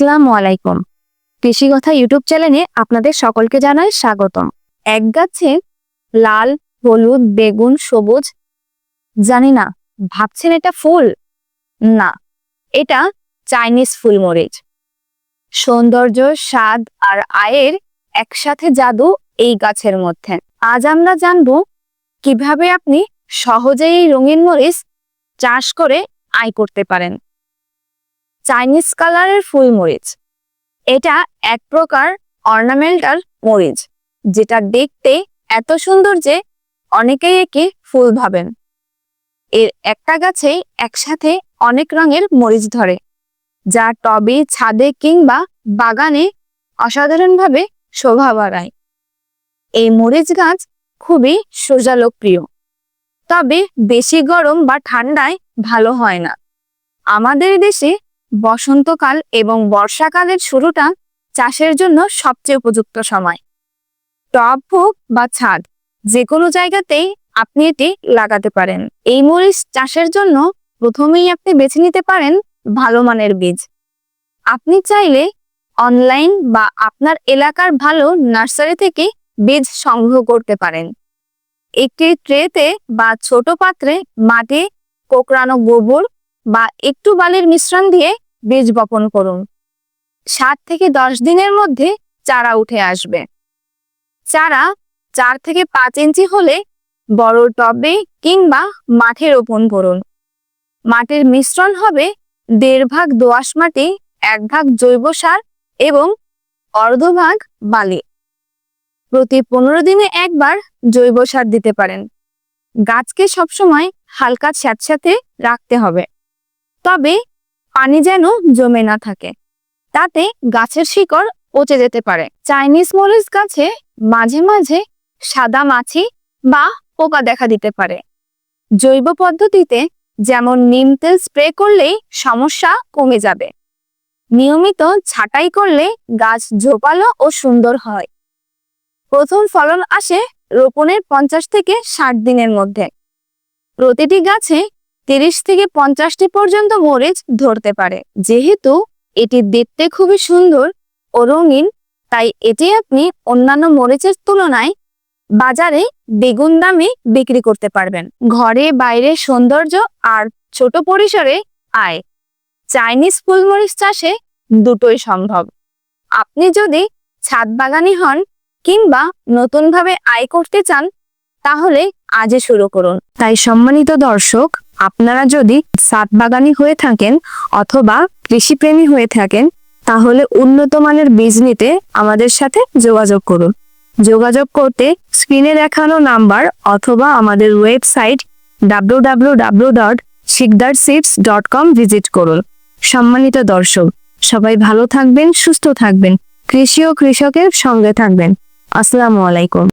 আসসালামু আলাইকুম কৃষি কথা ইউটিউব চ্যানেলে আপনাদের সকলকে জানাই স্বাগতম। এক গাছে লাল, হলুদ, বেগুন, সবুজ, জানি না, ভাবছেন এটা ফুল? না, এটা চাইনিজ ফুলমরিচ। সৌন্দর্য, স্বাদ আর আয়ের একসাথে জাদু এই গাছের মধ্যে। আজ আমরা জানব কীভাবে আপনি সহজেই এই রঙিন মরিচ চাষ করে আয় করতে পারেন। চাইনিজ কালারের ফুল মরিচ। এটা এক প্রকার অর্নামেন্টাল মরিচ, যেটা দেখতে এত সুন্দর যে অনেকেই একে ফুল ভাবেন। এর একটা গাছেই একসাথে অনেক রঙের মরিচ ধরে, যা টবে, ছাদে কিংবা বাগানে অসাধারণভাবে শোভা বাড়ায়। এই মরিচ গাছ খুবই সোজালোকপ্রিয়, তবে বেশি গরম বা ঠান্ডায় ভালো হয় না। আমাদের দেশে বসন্তকাল এবং বর্ষাকালের শুরুটা চাষের জন্য সবচেয়ে উপযুক্ত সময়। টব হোক বা ছাদ যে কোনো জায়গাতেই আপনি এটি লাগাতে পারেন। এই মরিচ চাষের জন্য প্রথমেই আপনি বেছে নিতে পারেন ভালো মানের বীজ। আপনি চাইলে অনলাইন বা আপনার এলাকার ভালো নার্সারি থেকে বীজ সংগ্রহ করতে পারেন। একটি ট্রেতে বা ছোট পাত্রে মাটি, কোকড়ানো গোবর বা একটু বালির মিশ্রণ দিয়ে বীজ বপন করুন। সাত থেকে দশ দিনের মধ্যে চারা উঠে আসবে। চারা চার থেকে পাঁচ ইঞ্চি হলে বড় টবে কিংবা মাঠে রোপণ করুন। মাটির মিশ্রণ হবে দেড় ভাগ দোআঁশ মাটি, এক ভাগ জৈব সার এবং অর্ধভাগ বালি। প্রতি পনেরো দিনে একবার জৈব সার দিতে পারেন। গাছকে সবসময় হালকা স্যাঁতস্যাঁতে রাখতে হবে। তবে পানি যেন জমে না থাকে। তাতে গাছের শিকড় পচে যেতে পারে। চাইনিজ মরিচ গাছে মাঝে মাঝে সাদা মাছি বা পোকা দেখা দিতে পারে। জৈব পদ্ধতিতে যেমন নিম তেল স্প্রে করলেই সমস্যা কমে যাবে। নিয়মিত ছাঁটাই করলে গাছ ঝোপালো ও সুন্দর হয়। প্রথম ফলন আসে রোপণের পঞ্চাশ থেকে ষাট দিনের মধ্যে। প্রতিটি গাছে তিরিশ থেকে পঞ্চাশটি পর্যন্ত মরিচ ধরতে পারে। যেহেতু এটি দেখতে খুবই সুন্দর ও রঙিন, তাই এটি আপনি অন্যান্য মরিচের তুলনায় বাজারে বেগুন দামে বিক্রি করতে পারবেন। ঘরে বাইরে সৌন্দর্য আর ছোট পরিসরে আয়। চাইনিজ ফুলমরিচ চাষে দুটোই সম্ভব। আপনি যদি ছাদ বাগানি হন কিংবা নতুনভাবে আয় করতে চান, তাহলে আজই শুরু করুন। তাই সম্মানিত দর্শক আপনারা যদি সাত বাগানি হয়ে থাকেন অথবা কৃষিপ্রেমী হয়ে থাকেন, তাহলে উন্নত মানের বীজ নিতে আমাদের সাথে যোগাযোগ করুন। যোগাযোগ করতে স্ক্রিনে দেখানো নাম্বার অথবা আমাদের website W dot dot com visit করুন। সম্মানিত দর্শক, সবাই ভালো থাকবেন, সুস্থ থাকবেন, কৃষি ও কৃষকের সঙ্গে থাকবেন। আসসালামু আলাইকুম।